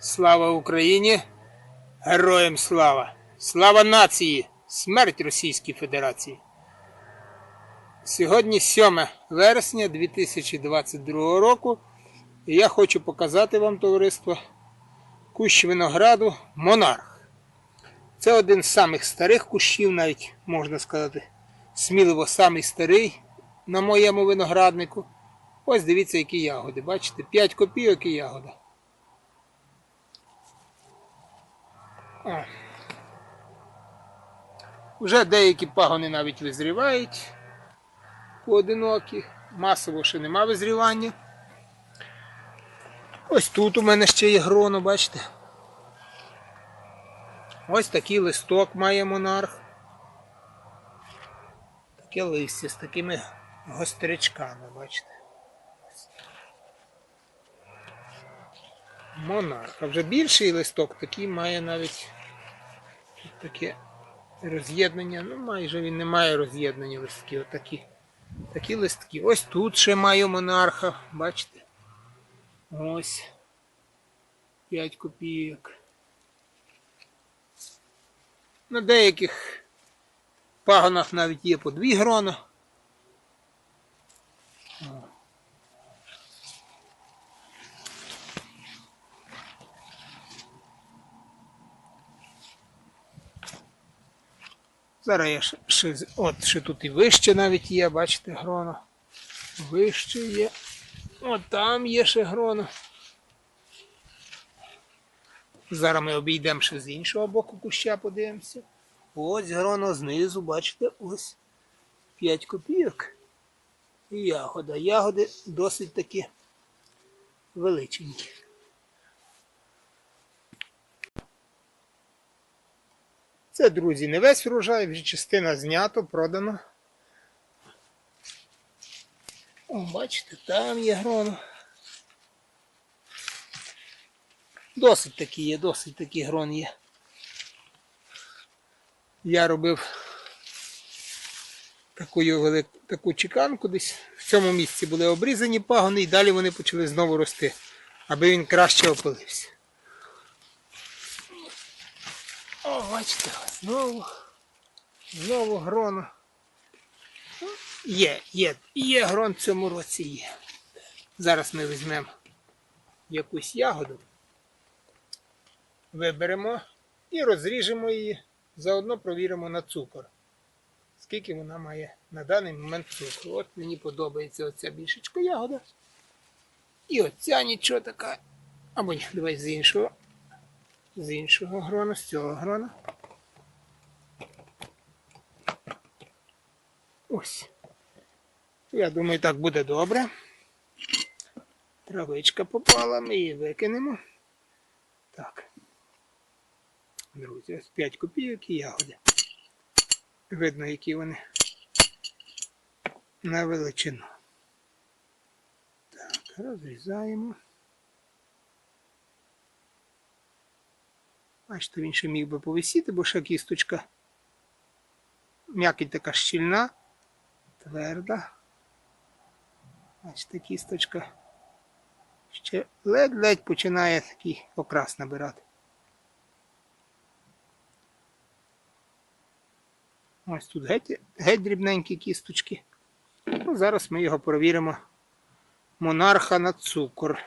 Слава Україні! Героям слава! Слава нації! Смерть Російській Федерації! Сьогодні 7 вересня 2022 року. І я хочу показати вам, товариство, кущ винограду Монарх. Це один з самих старих кущів, навіть можна сказати, сміливо самий старий на моєму винограднику. Ось дивіться, які ягоди. Бачите, 5 копійок і ягода. Вже деякі пагони навіть визрівають поодинокі. Масово ще нема визрівання. Ось тут у мене ще є гроно, бачите? Ось такий листок має монарх. Таке листя з такими гострячками, бачите? Монарх. А вже більший листок такий має навіть таке роз'єднання. Ну, майже він не має роз'єднання листків. Отакі. Такі листки. Ось тут ще маю монарха, бачите? Ось. 5 копійок. На деяких пагонах навіть є по 2 грона. Зараз я ще, от ще тут і вище навіть є, бачите, гроно. Вище є. От там є ще гроно. Зараз ми обійдемо ще з іншого боку куща, подивимося. Ось гроно знизу, бачите, ось 5 копійок. Ягода. Ягоди досить такі величенькі. Це, друзі, не весь врожай, вже частина знято, продано. О, бачите, там є гроно. Досить такі є, досить такі грон є. Я робив таку, таку чеканку десь в цьому місці були обрізані пагони і далі вони почали знову рости, аби він краще опилився. О, бачите, знову, знову гроно. Ну, Є, є, є грон в цьому році є. Зараз ми візьмемо якусь ягоду, виберемо і розріжемо її, заодно провіримо на цукор. Скільки вона має на даний момент цукру. От мені подобається оця більшечка ягода. І оця нічого така. Або ні, давай з іншого. З іншого грона, з цього грона. Ось. Я думаю, так буде добре. Травичка попала, ми її викинемо. Так. Друзі, ось 5 копійок і ягоди. Видно, які вони на величину. Так, розрізаємо. Бачите, він ще міг би повисіти, бо ще кісточка. М'якіть така щільна, тверда. Бачите, кісточка ще ледь-ледь починає такий окрас набирати. Ось тут геть, геть дрібненькі кісточки. Ну, зараз ми його провіримо. Монарха на цукор.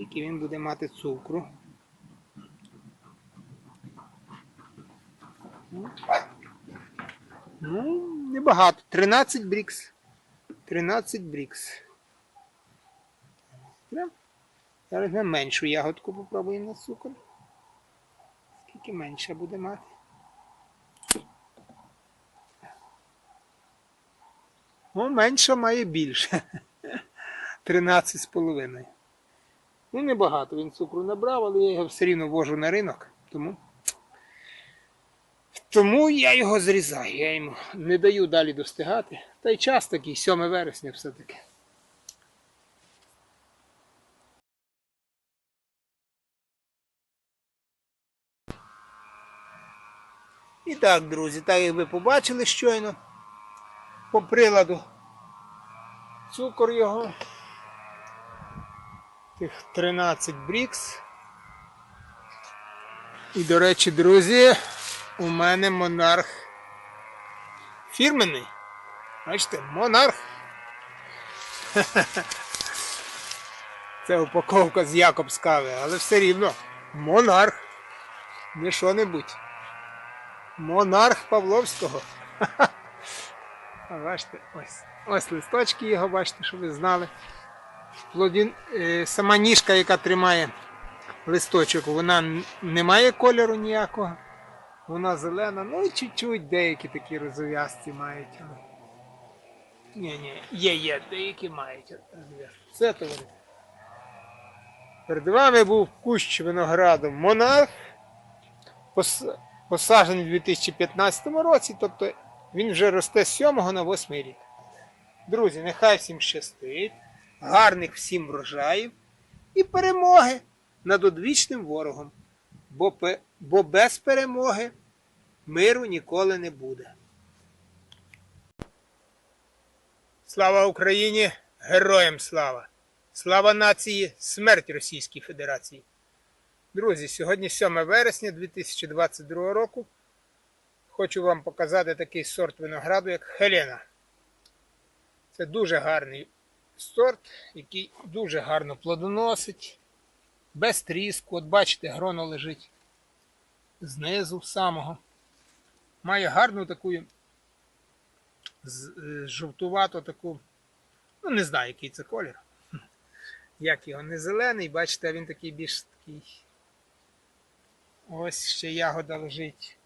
Скільки він буде мати цукру. Ну, небагато. 13 брікс. 13 брікс. Зараз ми меншу ягодку попробуємо на цукор. Скільки менше буде мати. О, менша має більше. 13 з половиною. Ну, небагато він цукру набрав, але я його все рівно вожу на ринок, тому. Тому я його зрізаю, я йому не даю далі достигати. Та й час такий, 7 вересня все-таки. І так, друзі, так як ви побачили щойно по приладу цукор його тих 13 брікс. І, до речі, друзі, у мене монарх фірменний. Бачите, монарх. Це упаковка з Якобс кави, але все рівно. Монарх. Не що-небудь. Монарх Павловського. Бачите, ось. Ось листочки його, бачите, щоб ви знали. Плодін, е, сама ніжка, яка тримає листочок, вона не має кольору ніякого. Вона зелена, ну і чуть-чуть деякі такі розов'язці мають. Ні, ні, є, є, деякі мають розов'язці. Все то вони. Перед вами був кущ винограду Монарх, пос- посаджений у 2015 році, тобто він вже росте з 7 на 8 рік. Друзі, нехай всім щастить, гарних всім врожаїв і перемоги над одвічним ворогом, бо, бо без перемоги миру ніколи не буде. Слава Україні! Героям слава! Слава нації! Смерть Російській Федерації! Друзі, сьогодні 7 вересня 2022 року. Хочу вам показати такий сорт винограду, як Хелена. Це дуже гарний сорт, який дуже гарно плодоносить, без тріску. От бачите, гроно лежить знизу самого. Має гарну таку е, жовтувату таку, ну не знаю, який це колір. Як його не зелений, бачите, він такий більш такий. Ось ще ягода лежить.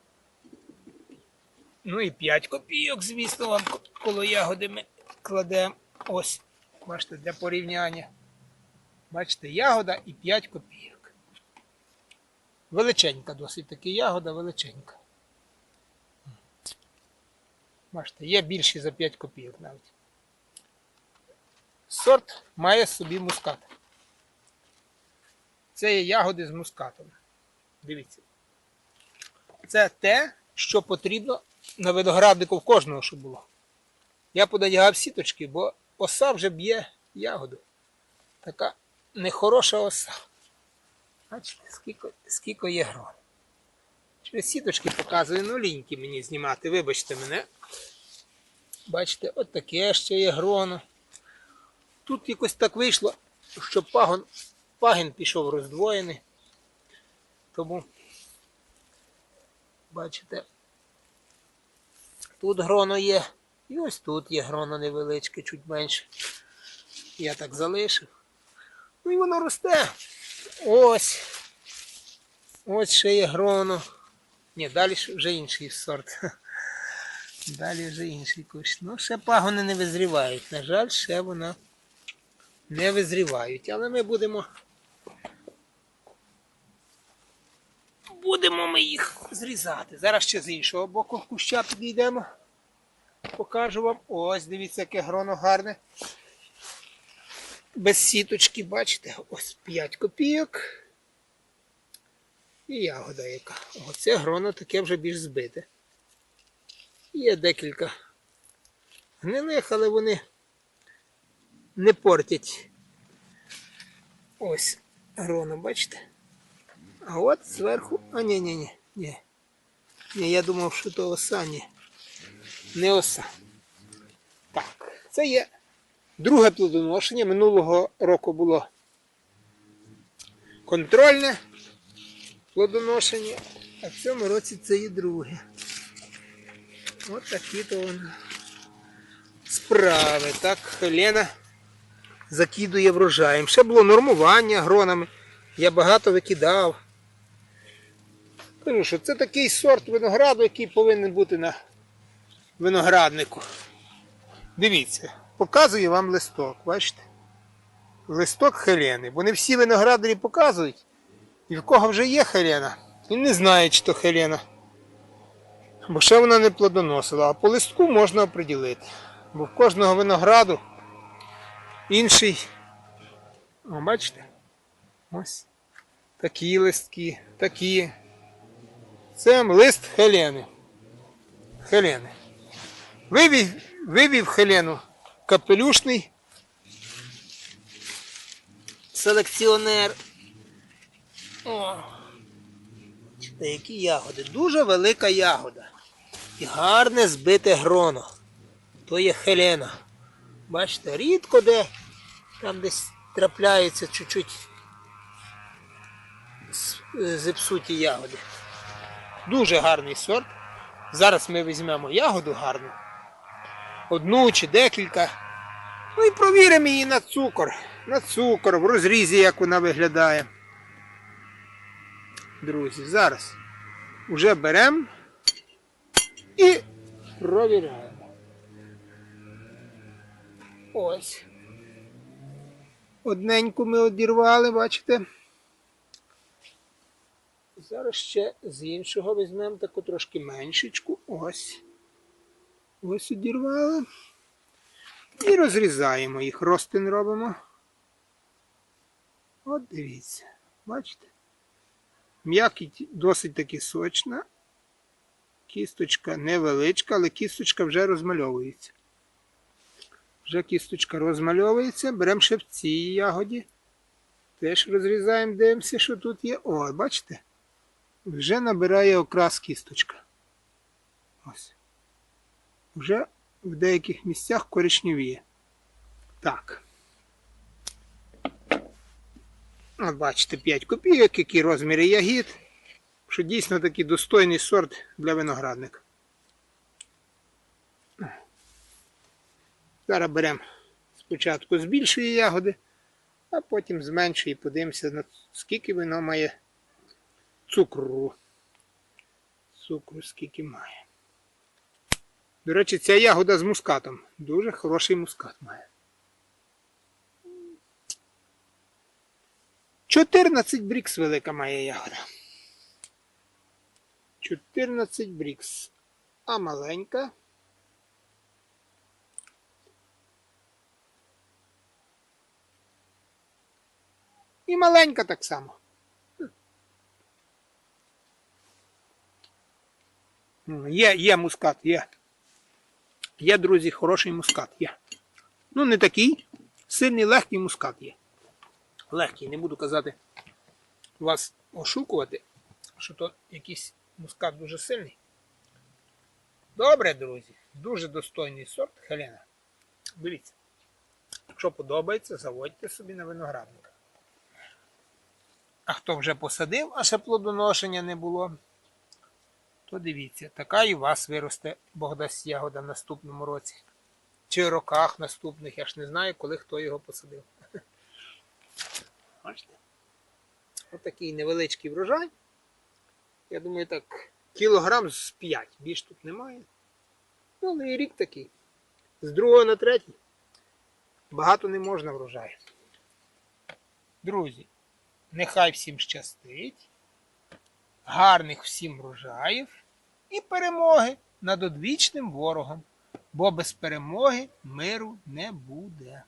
Ну і 5 копійок, звісно, вам коло ягоди ми кладемо. Ось, бачите, для порівняння. Бачите, ягода і 5 копійок. Величенька досить таки ягода, величенька. Бачите, є більші за 5 копійок навіть. Сорт має собі мускат. Це є ягоди з мускатом. Дивіться. Це те, що потрібно на винограднику в кожного, щоб було. Я подягав сіточки, бо оса вже б'є ягоду. Така нехороша оса. Бачите, скільки, скільки є грон. Через сіточки показую, ну ліньки мені знімати, вибачте мене. Бачите, от таке ще є гроно. Тут якось так вийшло, що пагон, пагін пішов роздвоєний. Тому, бачите, тут гроно є. І ось тут є гроно невеличке, чуть менше. Я так залишив. Ну і воно росте. Ось. Ось ще є гроно. Ні, далі вже інший сорт. Далі вже інший кущ. Ну, ще пагони не визрівають. На жаль, ще вона не визрівають. Але ми будемо. Будемо ми їх зрізати. Зараз ще з іншого боку куща підійдемо. Покажу вам. Ось, дивіться, яке гроно гарне. Без сіточки, бачите, ось 5 копійок. І ягода яка. Оце гроно таке вже більш збите. Є декілька гнилих, але вони не портять. Ось гроно, бачите? А от зверху. А ні, ні, я думав, що то оса, ні. Не оса. Так, це є друге плодоношення. Минулого року було контрольне плодоношення, а в цьому році це є друге. От такі то воно справи. Так, Лена закидує врожаєм. Ще було нормування гронами. Я багато викидав. Кажу, що це такий сорт винограду, який повинен бути на винограднику. Дивіться, показую вам листок, бачите? Листок хелени. Бо не всі виноградарі показують. І в кого вже є хелена, він не знає, чи то хелена. Бо ще вона не плодоносила. А по листку можна оприділити. Бо в кожного винограду інший. О, бачите? Ось. Такі листки, такі. Це лист Хелени. Хелени. Вивів, вивів Хелену капелюшний селекціонер. О. Та які ягоди? Дуже велика ягода. І гарне збите гроно. То є Хелена. Бачите, рідко де там десь трапляється чуть-чуть зіпсуті ягоди. Дуже гарний сорт. Зараз ми візьмемо ягоду гарну. Одну чи декілька. Ну і провіримо її на цукор. На цукор, в розрізі, як вона виглядає. Друзі, зараз вже беремо і провіряємо. Ось. Одненьку ми одірвали, бачите? Зараз ще з іншого візьмемо таку трошки меншечку. Ось. Ось одірвали. І розрізаємо їх. Ростин робимо. От дивіться. Бачите? М'якість досить таки сочна. Кісточка невеличка, але кісточка вже розмальовується. Вже кісточка розмальовується. Беремо ще в цій ягоді. Теж розрізаємо, дивимося, що тут є. О, бачите? Вже набирає окрас кісточка. Ось. Вже в деяких місцях коричневіє. Так. От бачите, 5 копійок, які розміри ягід. Що дійсно такий достойний сорт для виноградника. Зараз беремо спочатку з більшої ягоди, а потім з меншої подивимося, скільки воно має цукру. Цукру скільки має. До речі, ця ягода з мускатом. Дуже хороший мускат має. 14 брікс велика має ягода. 14 брікс. А маленька. І маленька так само. Є, є мускат, є. Є, друзі, хороший мускат, є. Ну, не такий. Сильний, легкий мускат є. Легкий, не буду казати вас ошукувати, що то якийсь мускат дуже сильний. Добре, друзі. Дуже достойний сорт Хелена. Дивіться. Якщо подобається, заводьте собі на виноградника. А хто вже посадив, а ще плодоношення не було, то дивіться, така і у вас виросте Богдасть ягода в наступному році. Чи роках наступних, я ж не знаю, коли хто його посадив. Бачите? Отакий невеличкий врожай. Я думаю, так, кілограм з 5, більш тут немає. Ну, але і рік такий. З другого на третій. Багато не можна врожаю. Друзі, нехай всім щастить, гарних всім врожаїв і перемоги над одвічним ворогом, бо без перемоги миру не буде.